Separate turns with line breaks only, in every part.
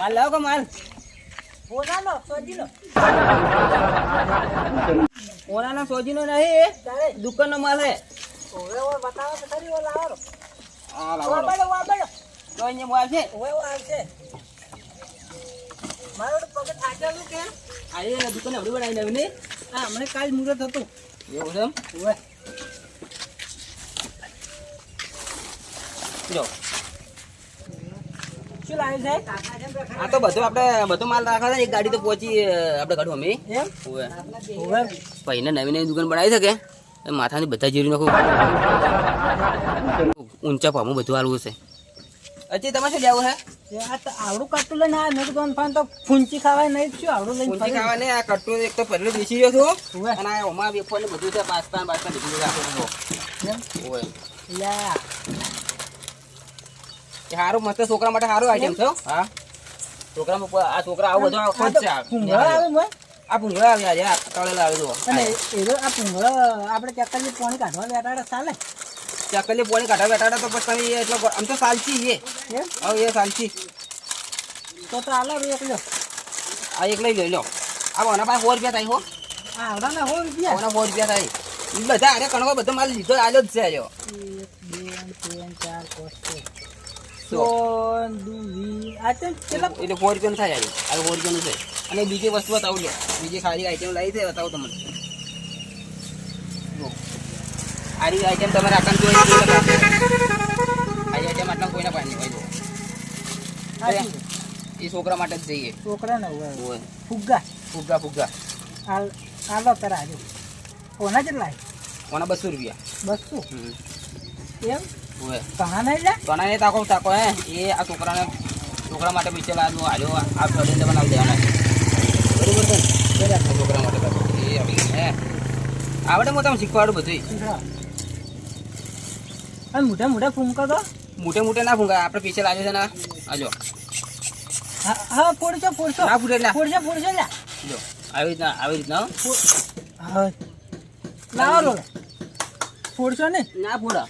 માલ લાવો કે માલ?
ઓરાનો સોજીનો.
ઓરાનો સોજીનો નહીં દુકાનનો માલ હે
ઓવે ઓવે બતાવો તો ખરી ઓ લાવો.
હા લાવો
વાબડો વાબડો
તો અહીંયા માલ છે.
ઓવે ઓ આવશે. મારો પગ થાકેલું કે
આ ને દુકાન હમણાં બનાવી નવી ને
હા મને કાલ મુરત હતું.
એવું છે
ઓવે
જો.
શું લાવ્યું છે?
આ તો બધું આપણે બધો માલ રાખવા છે. એક ગાડી તો પહોંચી આપણે કાઢું અમે ભાઈને નવી નવી દુકાન બનાવી શકે. માથા માથાની બધા જીરી નાખું. ઊંચા પામું બધું આલવું છે હજી તમે શું લેવું છે
તો આવડું કાટું લઈને આ મેં કીધું ફાન તો ફૂંચી ખાવાય નહીં શું આવડું લઈને
ખાવા નહીં આ કટ્ટું એક તો પહેલું બેસી ગયો છું. અને આ ઓમાં વેફર બધું છે પાસ્તા ને બાસ્તા બધું છે.
યા.
હારું મસ્ત છોકરા માટે સારું આઈટમ છે હા. છોકરા આ છોકરા આવું બધું આખો
તો
છે આ.
ભૂંગળા
આવ્યા છે તળેલા આવે જુઓ.
અને એરો આ ભૂંગળો આપણે ચક્કરની પાણી કાઢવા બેઠા ચાલે
ચકલી પોણી કાઢવા બેઠા તો પછી તમે એટલો આમ તો સાલચી એ હવે એ સાલચી
તો તો આલો રે એકલો
આ એક લઈ લઈ લો. આ ઓના પાસે સો રૂપિયા થાય હો.
આ આવડાના સો રૂપિયા?
ઓના સો રૂપિયા થાય. બધા અરે કણકો બધો માલ લીધો આલ્યો જ છે
એક બે ત્રણ ચાર પાંચ કેટલા
એટલે રૂપિયાનું થાય આજો આ સો રૂપિયાનું છે. અને બીજી વસ્તુ બતાવું લો બીજી ખાલી આઈટમ લાવી છે બતાવું તમને. આરી આઈટમ તમારે આકાન જોઈ આઈટમ આટલા કોઈને પાણી હોય જુઓ.
આ
એ છોકરા માટે જ જઈએ.
છોકરાને હોય. ફુગ્ગા.
ફુગ્ગા ફુગ્ગા.
હાલો તારા આજે. કોના કેટલા
કોના બસો રૂપિયા?
બસો. એમ? નહીં લે?
તાકો તાકો હે. એ આ છોકરાને છોકરા માટે પૈસા લાવ્યો આલ્યો આ ફરીને બનાવી દેવાના. બરોબર છે. છોકરા માટે એ આવી હે. આવડે હું તમને શીખવાડું બધું
મોટા મોટા ફૂમકા તો
મોટે મોટે ના ફૂંકા આપણે પીછે લાવ્યો છે ને આજો
હા હા ફોડશો ફોડશો
ના ફૂટે ના
ફોડશો ફોડશો લે
જો. આવી રીતના આવી રીતના હો.
લાવો. ફોડશો ને?
ના ફૂડા.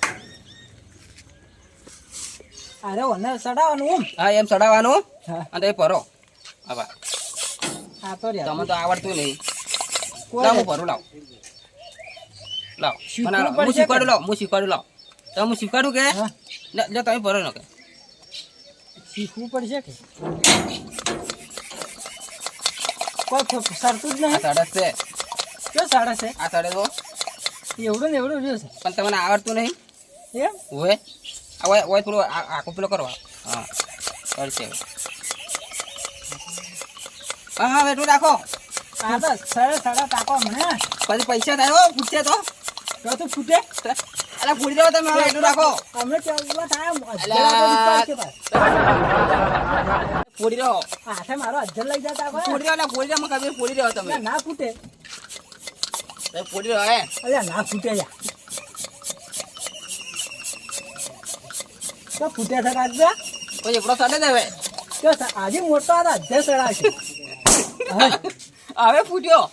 અરે ઓને સડાવવાનું
હા એમ ચડાવવાનું. અને એ પરો આવા
હા તો રે
તમને તો આવડતું નહીં. લાવ હું ભરું લાવ. લાવ. હું શીખવાડું લાવ. હું શીખવાડું લાવ. તમે હું શીખવાડું કે?
હા.
લે લે તમે પરો ને કે.
શીખવું પડશે કે? કોઈ સરતું જ નહીં
સાડસ છે.
કયો સાડા છે?
આ સાડે તો.
એવડું ને એવડું રહ્યું
પણ તમને આવડતું નહીં?
એમ?
હોય આ હોય હોય થોડું આખું પેલો કરવા હા. કરશે હા હા એટલું રાખો.
આ તો સાડા સાડા ટાકો મને.
પછી પૈસા થાય હો પૂછશે તો.
તો તું ફૂટે.
અલા પૂરી દો તમે એટલું રાખો.
અમે થાય
પૂરી દો
હાથે મારો અજ્જર લઈ જતા હોય.
પૂરી દો એટલે ખબર પૂરી દો તમે.
ના, ફૂટે.
હે.
અલ્યા ના ફૂટે યા તો ફૂટે છે કાઢજો
પછી એકડો સાડે જ હવે?
તો આજે મોટો આ અધ્યય સડા
હવે? ફૂટ્યો.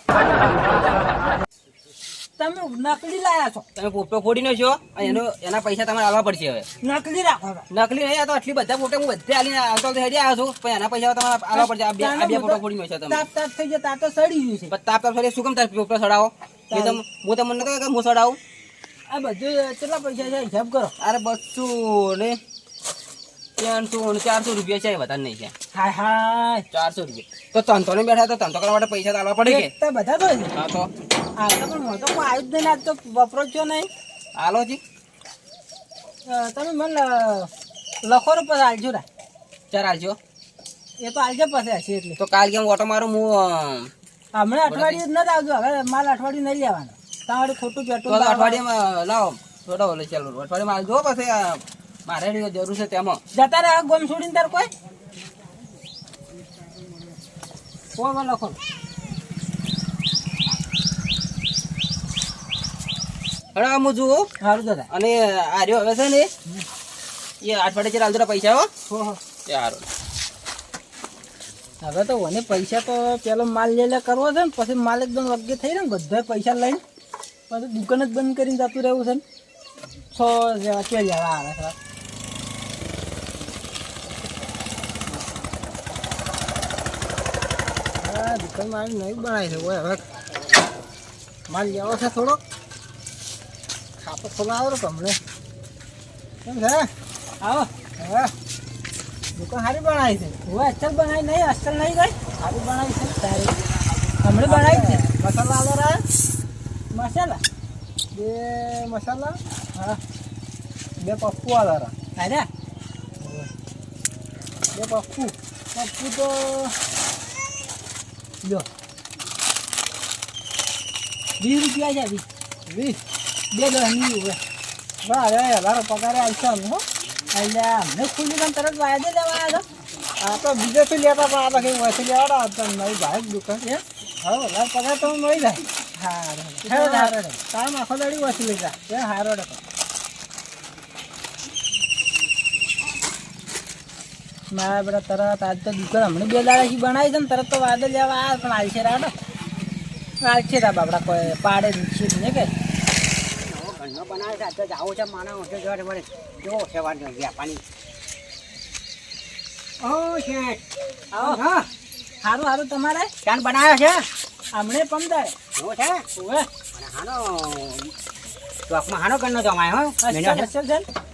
તમે નકલી લાયા છો.
તમે પોપટો ફોડી છો એનો એના પૈસા તમારે આલવા પડશે હવે.
નકલી રાખો
નકલી નહીં આ તો આટલી બધા ફોટો હું બધે આલીને આવતો તો હેડી આવ્યો છું. પણ એના પૈસા તમારે આલવા પડશે. આ બે આ બે ફોટો ફોડી છે તમે.
તાપ તાપ થઈ જતા આ તો સડી ગયું છે.
પણ તાપ તાપ સડે શું કેમ તાર પોપટો સડાવો? એ તો હું તમને નતો કે હું સડાવું.
આ બધું કેટલા પૈસા છે? હિસાબ કરો.
અરે બસો ને ત્રણસો ચારસો રૂપિયા છે વધારે નહીં છે.
હાય હાય.
ચારસો રૂપિયા. તો ને બેઠા તો તંતો કરવા માટે પૈસા તો પડે કે?
તો બધા તો છે.
હા તો?
આ તો પણ હું તો કોઈ આવ્યું જ નહીં આજ તો વપરો જ છો નહીં.
આલો જી.
તમે મને લખો રૂપિયા આલજો રા.
ચાર આલજો.
એ તો આલજો પછી હશે એટલે.
તો કાલ કેમ ઓટો મારું હું
હમણાં અઠવાડિયું જ નથી આવજો હવે માલ અઠવાડિયું નહીં લેવાનું. તમારે ખોટું
તો અઠવાડિયામાં લાવો. થોડો ચાલો અઠવાડિયામાં આલજો પછી મારે રહ્યો જરૂર છે તેમાં.
જતા રહે ગોમ છોડીને તાર કોઈ? કોમાં લખો.
હડા હું જોઉં
સારું દાદા.
અને આ રહ્યો હવે છે ને? એ અઠવાડિયે ચાર આલજો પૈસા હો. સારું
હવે તો મને પૈસા તો પેલો માલ લે લે કરવો છે ને પછી માલ એકદમ વગ્ગે થઈ ને બધા પૈસા લઈને. પછી દુકાન જ બંધ કરીને જતું રહેવું છે ને. છ જેવા કે જેવા આવે છે આ દુકાન મારી નહીં બનાવી છે હવે. માલ લેવો છે થોડો. ખાતો ખોલાવો તો હમણે કેમ છે? આવો. હવે દુકાન સારી બનાવી છે. ઓય અસલ બનાવી નહીં અસલ નહીં ગઈ? સારી બનાવી છે. સારી હમણાં બનાવી છે. મસાલા આલો રા. મસાલા? બે મસાલા. હા. બે પપ્પુ આલો રા. અરે. બે પપ્પુ. પપ્પુ તો લ્યો. વીસ રૂપિયા છે વીસ. વીસ? બે દસની વાહ અરે મારો પગારે આવશે અમને હો. એટલે અમને ખુલ્લી પણ તરત વાયદે લેવા આવ્યા હતા આ તો બીજેથી લેતા પણ આ તો કંઈ વસી લેવાડા હતા મારી ભાઈ દુકાન. છે હવે વધારે પગાર તો મળી જાય. હા હારો. તારા આખો દાડી વસી લઈ જાય હારો. મારા બધા તરત આજ તો દુકાન હમણાં બે દાડાથી બનાવી છે ને તરત તો વાદળ લેવા આ પણ આલશે રાડો. આલશે રા બાપડા કોઈ પાડે છે ને કે?
ઘરનો બનાવે છે આ તો જાવો છે માણસ ઓછો જોડે મળે જો સેવા વ્યાપારી. ઓ શેઠ
આવો. હા. સારું સારું તમારે?
ક્યાં બનાવ્યો છે?
હમણે પમદારે
એવો છે?
ઓવે.
અને હાનો ચોકમાં હાનો ઘરનો જમાય હો. મેનો છે.
છે.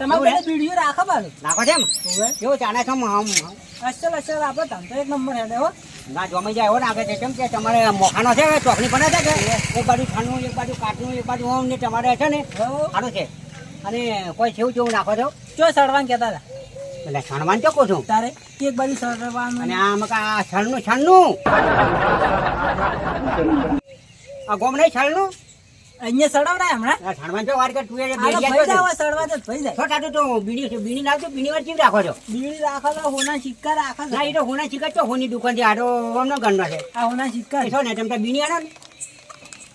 તમારે વીડિયો રાખો
નાખો છે કેવો ચાલે છે આમ
અસલ અસલ એક નંબર હેડે હો.
ના જમી જાય એવો નાખે છે. કેમ કે તમારે મોખાનો છે ચોકની બને છે કે? એક બાજુ છાણનું એક બાજુ કાટનું એક બાજુ ઓમ ને તમારે છે ને સારું છે. અને કોઈ છેવું જેવું નાખો છો?
ચો સડવાન કહેતા હતા?
એટલે છણવાન ચોખ્ખો છું.
તારે એક બાજુ સડવાનું
અને આમ આ છણનું છાણનું? આ ગોમ નહીં છાણનું?
અહીંયા સડવરાય હમણાં?
આ છાણવાન જો વાર કે તું એ
તો
છો
જાવ સડવા તો ભઈ જાય
છોટા તો બીડી છે બીડી લાવજો બીડી વાર ચીવ રાખો છો.
બીડી રાખો તો હોના સિક્કા રાખો
ના એ તો હોના સિક્કા તો હોની દુકાન છે આડો ઓમનો ગણનો છે.
આ હોના સિક્કા
છો ને તમે બીડી આણો ને.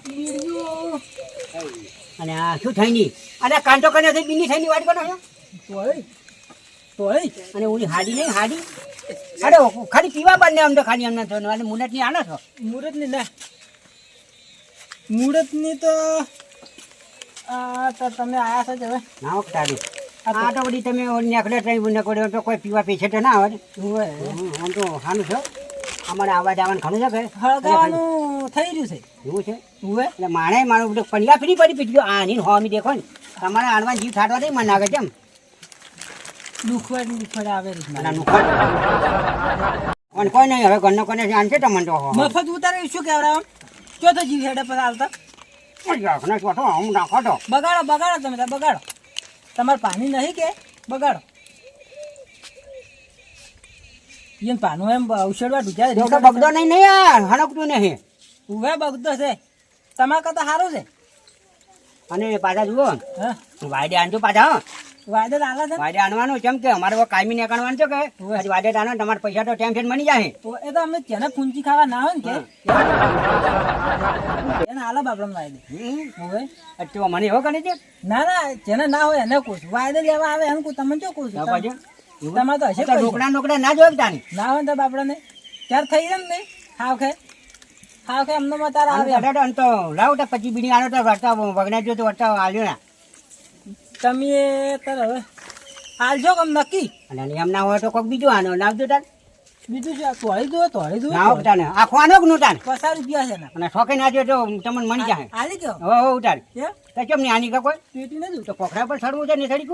બીડીયું
અને આ શું થઈ ની અને કાંટો કને થઈ બીની થઈ ની વાત કરો
તોય તોય.
અને ઓલી હાડી નહીં હાડી? અરે ખાલી પીવા બંને આમ તો ખાલી અમને તો અને મુનતની આનો છો.
મુરતની ના. મુહૂર્ત તો આ તો તમે આયા છો જ હવે.
ના તારું આ તો બધી તમે નેકડે ટાઈમ નેકડે તો કોઈ પીવા પીછે તો ના આવે. આમ તો સારું છે. અમારે આવા જવાનું ઘણું છે કે
હળગાવાનું થઈ રહ્યું છે.
એવું છે?
હોવે
એટલે માણે મારું બધું પંડ્યા ફરી પડી પીધું. આની હોમી દેખો ને. તમારે આણવા જીવ થાટવા દે મને લાગે છે એમ.
દુખવાડ ને દુખવાડ આવે.
અને નુકસાન અને કોઈ નહીં હવે ઘરનો કોને આનશે તમને તો.
મફત ઉતારે શું કહેવડાવ ચો તો જીવ હેડે પર
હાલતા? હું નાખો તો
બગાડો બગાડો તમે તાર બગાડો. તમારે પાણી નહીં કે? બગાડો. ઈયન પાનું એમ
એવું તો બગડો નહીં નહીં યાર હણકતું નહીં.
ઉભે બગતો છે. તમારે કરતા સારું છે.
અને પાછા જુઓ.
હા.
વાયદે આનજો પાછા હો.
વાયદે આલે છે
વાયદે આનવાનું કેમ કે અમારે કાયમી નીકળવાનું છે કે હજી વાયદે આનો તમારે પૈસા તો ટેમ મળી જાય.
તો એ તો અમે જેને ફૂંચી ખાવા ના હોય ને કે. એને આલે બાપડા વાયદે. હવે
તો મને એવો કરી દે.
ના ના જેને ના હોય એને કહું છું. વાયદે લેવા આવે એમ કહું તમને શું કહું છું? તમારે તો હશે
રોકડા નોકડા ના જોઈ તાની
ના હોય તો તો બાપડાને. ત્યારે થઈ જાય ને હાવ ખે. હાવ ખે અમને મતાર આવે
તો લાવ તો પછી બીડી આણો તો વળતા વગણા જો તો વળતા આવ્યો ના.
તમે તાર હવે હાલજો કમ નક્કી.
અને એમ ના હોય તો કોઈક બીજું આનો લાવજો તાર.
બીજું શું તોડી દો તોડી દો
ના ઉતાર ને. આખો આનો કે નું તાર
રૂપિયા છે ને.
અને શોખે ના જો તો તમને મળી જાય
હાલી ગયો.
હવે હવે ઉતાર. તો કેમ ની આની કા કોઈ?
પેટી નથી.
તો પોખરા પર ચડવું છે ને ચડી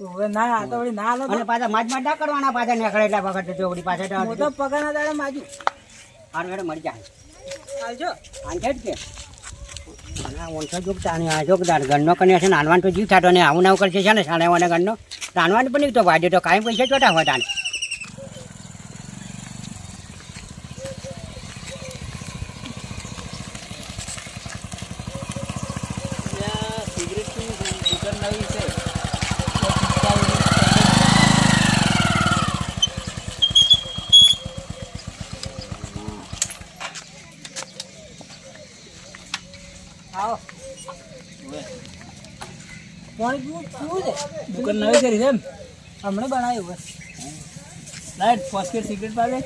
હવે ના આ તો વળી ના લો
અને પાછા માજ માજ ના કરવાના પાછા નીકળે એટલા વખત જો વળી પાછા
તો પગાના દાડે માજુ.
હારું હેડે મળી જાય
હાલજો
છે જ કે. ઓનસો જોગ આ જોગ ગણનો કને તો આવું નાવું કરશે ને સાડાવાને ગણનો નાનવાન પણ તો તો કાંઈ પૈસા ચોટા હોય તાને.
નવી છે
આવો પાણી પીવું પીવું
દુકાન નવી કરી છે એમ
હમણાં બનાવ્યું બસ.
લાઈટ ફોસ્કેટ સિગરેટ પાડે.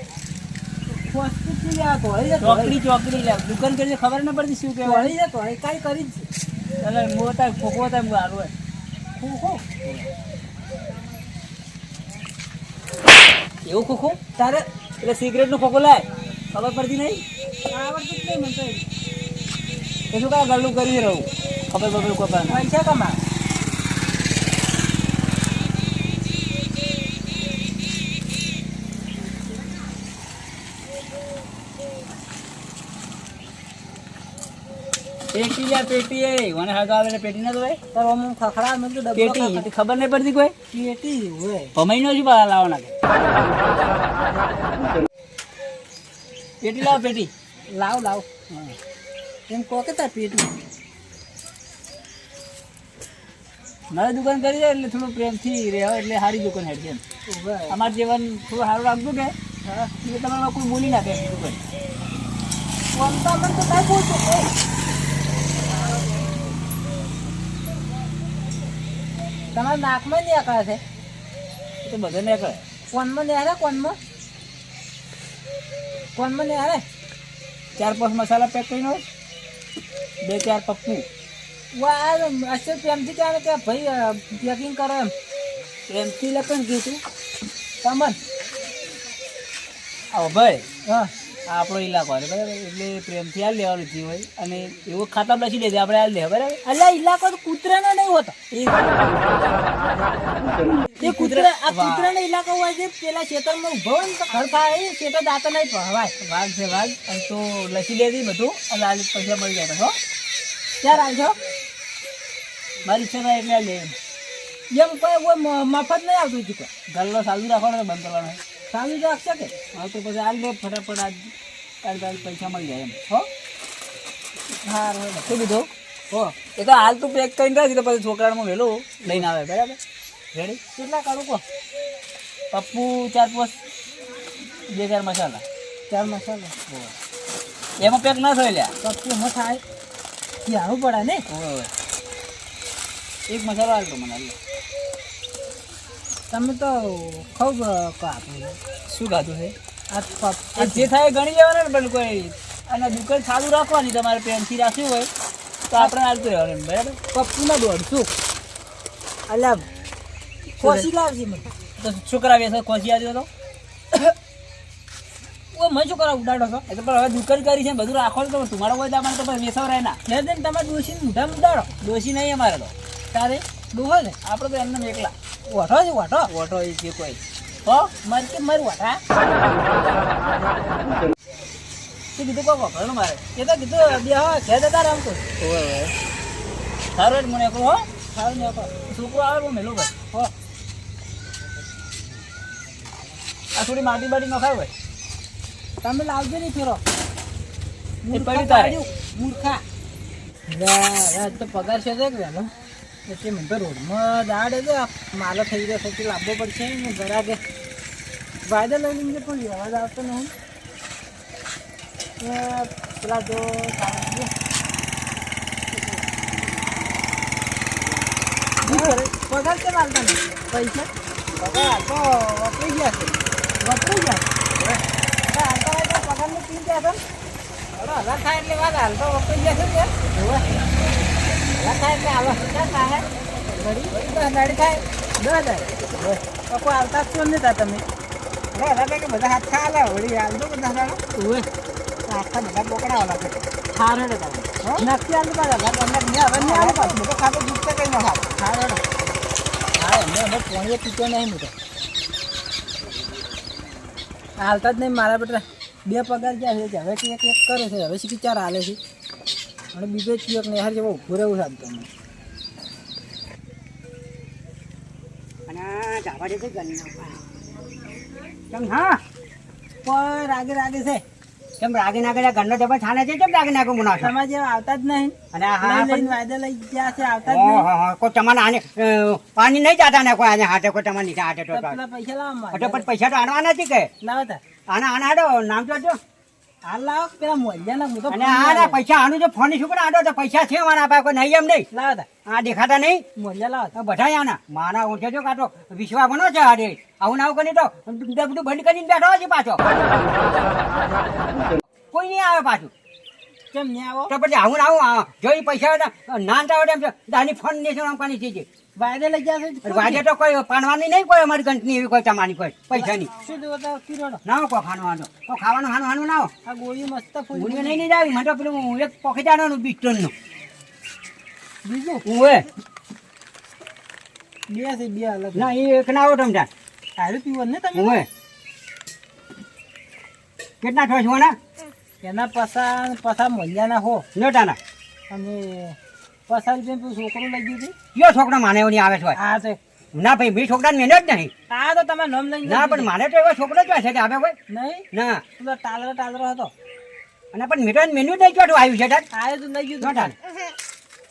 ફોસ્ટ પી લે તોડી દે
ચોકડી ચોકડી લે. દુકાન કરી ખબર ના પડતી શું કે
વળી જતો તોડી કાંઈ કરી જ
એટલે મોટા ખોખો થાય સારું હોય.
ખોખો
એવું ખોખો
તારે?
એટલે સિગરેટનું ખોખો લાય.
ખબર પડતી નહીં?
આવડતું જ નહીં મને તો.
એ શું કાંઈ ગલ્લું કરી રહું ખબર ખબર કોઈ પણ
પૈસા કમા
પેટી યાર પેટી એ. મને હગાવે એટલે પેટી ના દોય
તાર અમુક ખખડા મેં ડબ્બો
પેટી. ખબર નહીં પડતી કોઈ?
પેટી હોય.
ભમાઈ નો શું લાવવાના કે? પેટી લાવ પેટી.
લાવ લાવ. એમ કહો કે તાર પેટી.
મારે દુકાન કરી જાય એટલે થોડું પ્રેમથી રહેવા એટલે સારી દુકાન હેડ છે. અમારું જીવન થોડું સારું રાખજો કે. એટલે તમારે કોઈ બોલી નાખે દુકાન
તો મને તો કાંઈ બોલતું તમારા નાકમાં નહીં આકળે છે.
એ તો બધા નીકળે.
કોનમાં નહીં હારે કોનમાં? કોનમાં નહીં હારે
ચાર પાંચ મસાલા પેક કરીને બે ચાર પપ્પુ.
વાહ અસલ પ્રેમથી કહે કે ભાઈ પેકિંગ કરો એમ.
પ્રેમથી લખન કીધું.
તમન.
આવો ભાઈ.
હા.
આપણો ઇલાકો છે બરાબર? એટલે પ્રેમથી હાલ લેવાનું જીવ હોય અને એવું ખાતા લસી લેજે આપણે હાલ લેવા બરાબર?
અલ્યા ઇલાકો તો કૂતરાનો નહીં હોતો. એ કૂતરા આ કૂતરાનો ઇલાકો હોય છે પેલા ખેતરમાં ઊભો હોય ને તો ઘર ખાય એ ખેતર દાંતો નહીં ભવાય
વાઘ છે વાઘ. અને તો લસી લેતી બધું અને આ પૈસા મળી જાય હો.
ક્યાં આવજો
મારી ઈચ્છા થાય એટલે લે. એમ.
કોઈ મફત નહીં આવતું ચૂકો
ગલ્લો ચાલુ રાખવાનો બંધ કરવાનો
સામે તો આપશે કે?
હા તો પછી આજ દે ફટાફટ આજ તારી તારી પૈસા મળી જાય એમ. હો?
હા
શું કીધું? હો એ તો હાલ તું પેક કરીને રાખી તો પછી છોકરાનું વહેલું લઈને આવે બરાબર? રેડી
કેટલા કરું કહો?
પપ્પુ ચાર પાંચ બે ચાર મસાલા.
ચાર મસાલો.
એમાં પેક ના થાય લ્યા.
પપ્પુ હું થાય. ધ્યાનું પડે ને.
એક મસાલો હાલ તો મને.
તમે તો ખૂબ
શું ખાધું છે?
આ
જે થાય ગણી લેવાના ને પણ કોઈ અને દુકાન ચાલુ રાખવાની તમારે પેનથી રાખ્યું હોય તો આપણે હાલતું રહેવાનું બરાબર?
પપ્પુના દોડશું અલ્યા કોશી લાવશે મને.
તો છોકરા કરાવીએ છો આવ્યો તો?
ઓ મને શું કરવા ઉડાડો છો?
એટલે પણ હવે દુકાન કરી છે બધું રાખો તો તમારો હોય તો અમારે તો વેસાવ રહે ના
ને તમારે ડોશી મુઢા ઉડાડો.
દોષી નહીં અમારે તો.
તારે? ડોહો ને?
આપણે તો એમને એકલા.
ઓઠો છે ઓઠો
ઓટો એ જે કોઈ. હો
મારે કે મારું ઓઠા
શું કીધું કોઈ વખણ મારે.
એ તો કીધું બે હા ઘેર જતા રામ તો
હોવે હોવે સારું એટલે મને એકલો હો.
સારું ને.
છોકરો આવે બહુ મેલું ભાઈ. હો. આ થોડી માટી બાટી નખાય ભાઈ.
તમે લાવજો નહીં ફેરો.
પડી તારે.
મૂર્ખા. તો પગાર છે કે વહેલો એટલે મને તો રોડમાં દાડે તો માલો થઈ ગયો, સૌથી લાંબો પડશે ને ઘરાકે વાયદા લઈ લઈને પણ વ્યવહાર આવતો નહીં. પેલા જો પગાર કેમ આવતા નહીં? પૈસા? પગાર તો વપરાઈ ગયા છે. વપરાઈ ગયા હાલતા હોય તો પગારનું પી ગયા હતા હલા થાય એટલે વાત, હાલ તો વપરાઈ ગયા છે હલા થાય એટલે હાલો ક્યાં થાય દસ થાય દસ પકો આવતા છો ને તા તમે? હવે કે બધા હાથ ખા લે વળી દો બધા આખા બધા બોકડા વાળા છે. નક્કી ભાઈ તમને નહીં હવે નહીં આવે પાછું. બધો ખાતો દુખતે કઈ ન હા એમને હવે પોણીએ પીતો નહીં હું હાલતા જ નહીં મારા બેટા. બે પગાર ક્યાં છે? હવે કે એક એક કરે છે. હવે શીખી ચાર હાલે છે? અને બીજો ચિયક ને હાર જેવો ઊભો રહેવું છે તમે
અને આ દે છે કેમ હા?
પણ રાગે રાગે છે.
કેમ રાગી નાખે છે? ઘરનો ડબ્બો છાને છે? કેમ રાગી નાખો મુના છો?
તમારે જેવા આવતા જ નહીં.
અને હા પણ-
વાયદા લઈ ગયા છે આવતા જ નહીં.
હો, કોઈ તમારે આને પાણી નહીં જાતા ને કોઈ આને હાથે કોઈ તમારે નીચે હાથે
તો
તો
પૈસા લાવો
તો
મારે.
પૈસા તો આનવાના નથી કે? આના આના આડો નામ તો જો
હાલ લાવો પેલા મોલ્યાના હું તો
અને
ફોન
પૈસા આનું જો ફોન છોકરા આડો તો પૈસા છે મારા પાસે કોઈ નહીં એમ નહીં. આ દેખાતા નહીં?
મોલ્યા
લાવતા બધા આના. મારા ઊંચે જો કાતો વિશ્વા બનો છે હારે આવું ના કરી તો બધું બંધ કરીને બેઠો છે પાછો. કોઈ નહીં આવે પાછું.
કેમ ને આવો?
તો પછી આવું આવું જોઈ પૈસા નાનતા હોય એમ છે દાની ફોન ને આમ કાની ચીજ
વાયદે લઈ જશે
વાયદે તો કોઈ પાડવાની નહીં કોઈ અમારી ગંટની એવી કોઈ તમારી કોઈ પૈસાની.
શું દેવો તો કિરોડો
ના હો ખાવાનો તો ખાવાનું હાનું હાનું ના
આ ગોળી મસ્ત
મૂલ્ય નહીં નહીં જાવી મને તો પેલું એક બીસ્ટનનું
બીજું?
ઓએ
બે છે બે અલગ.
ના એ એક ના આવો ત્યાં.
સારું પીવો ને તમે?
ઓએ કેટલા ઠોસ હોના
એના પસા પસા ના હો.
લોટાના
અને પસા રૂપિયા તું છોકરું લઈ ગયું છે
કયો છોકરો માને એવું આવે છે
આ છે
ના ભાઈ મેં છોકરા મેને જ નહીં.
આ તો તમે નામ લઈ
ના પણ મારે તો એવો છોકરો જ છે કે આવે ભાઈ.
નહીં?
ના.
તું ટાલરો ટાલરો હતો.
અને પણ મેં મેન્યુ નહીં ચોટું આવ્યું છે તાર?
આ તો લઈ ગયું હતું.
નોટાને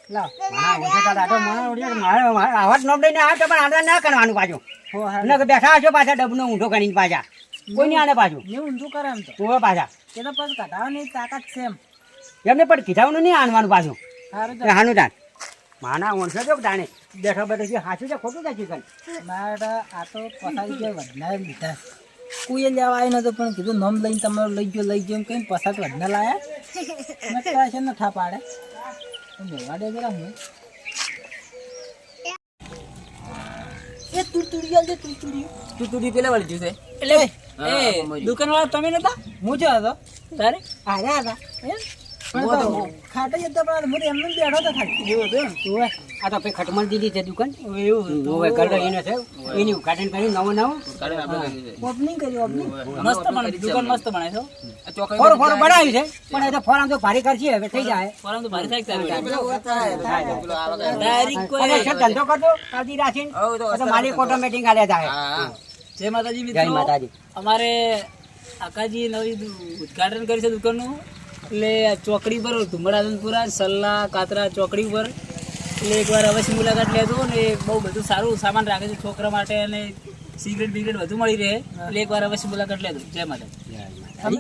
લાવ
મારા ઓછે તાર આટો મને ઓળખ્યો કે મારે મારે આવા જ નોમ લઈને આવે તો પણ આડવા ના કરવાનું પાછું.
હો
બેઠા હશો પાછા ડબનો ઊંધો કરીને પાછા. કોઈ નહીં આને પાછું.
ઊંધું કરે એમ તો.
પાછા.
એ તો પછી કઢાવવાની તાકાત છે એમ.
એમને પણ કીધાવાનું નહીં આનવાનું પાછું. હાનું તાન માના ઓણસો જો તાણે. બેઠો બેઠો છે સાચું છે ખોટું છે ચિકન
મારા આ તો પસાઈ ગયો વધના લીધા. કોઈ લેવા આવ્યો નતો પણ કીધું નોમ લઈને તમારો લઈ ગયો લઈ ગયો એમ કઈ પસાર વધના લાયા. મેં છે છે નઠા પાડે. મેવાડે જરા હું. એ તું તુડી આવજે તું તુડી
તું તું પેલા વાળી જ્યુસે
એટલે એ દુકાન વાળા તમે નતા? હું જ હતો? તારે? આર્યા હતા એમ પણ
હું હતો.
તો ખાટે જતા પણ હું એમને બેઠો હતો ખાલી એવું હતું
આ તો પછી ખટમલ દીધી છે દુકાન.
એવું
ઓવે કરડો એને છે. એની ઉદ્ઘાટન કરી નવું નવું.
કાઢે આપણે કરી દે.
ઓપનિંગ કર્યું ઓપનિંગ
મસ્ત બને દુકાન મસ્ત બને છો
ફોર ફોર બનાવ્યું છે પણ એ તો ફોર આમ તો ભારી કરશે હવે થઈ જાય.
પરંતુ ભારે થાય તારે? પેલો આ
ડાયરેક્ટ
અને ધંધો કરતો કાઢી રાખીને.
હવ
માલિક ઓટોમેટિક આલે જાય
જય માતાજી
જય
મિત્રો.
માતાજી.
અમારે આકાજી નવી ઉદ્ઘાટન કર્યું છે દુકાનનું. એટલે ચોકડી પર ધુમડાધનપુરા સલ્લા કાતરા ચોકડી પર એટલે એકવાર અવશ્ય મુલાકાત લેજો ને બહુ બધું સારું સામાન રાખે છે છોકરા માટે અને સિગરેટ બિગરેટ બધું મળી રહે. એટલે એકવાર અવશ્ય મુલાકાત લેજો. જય માતા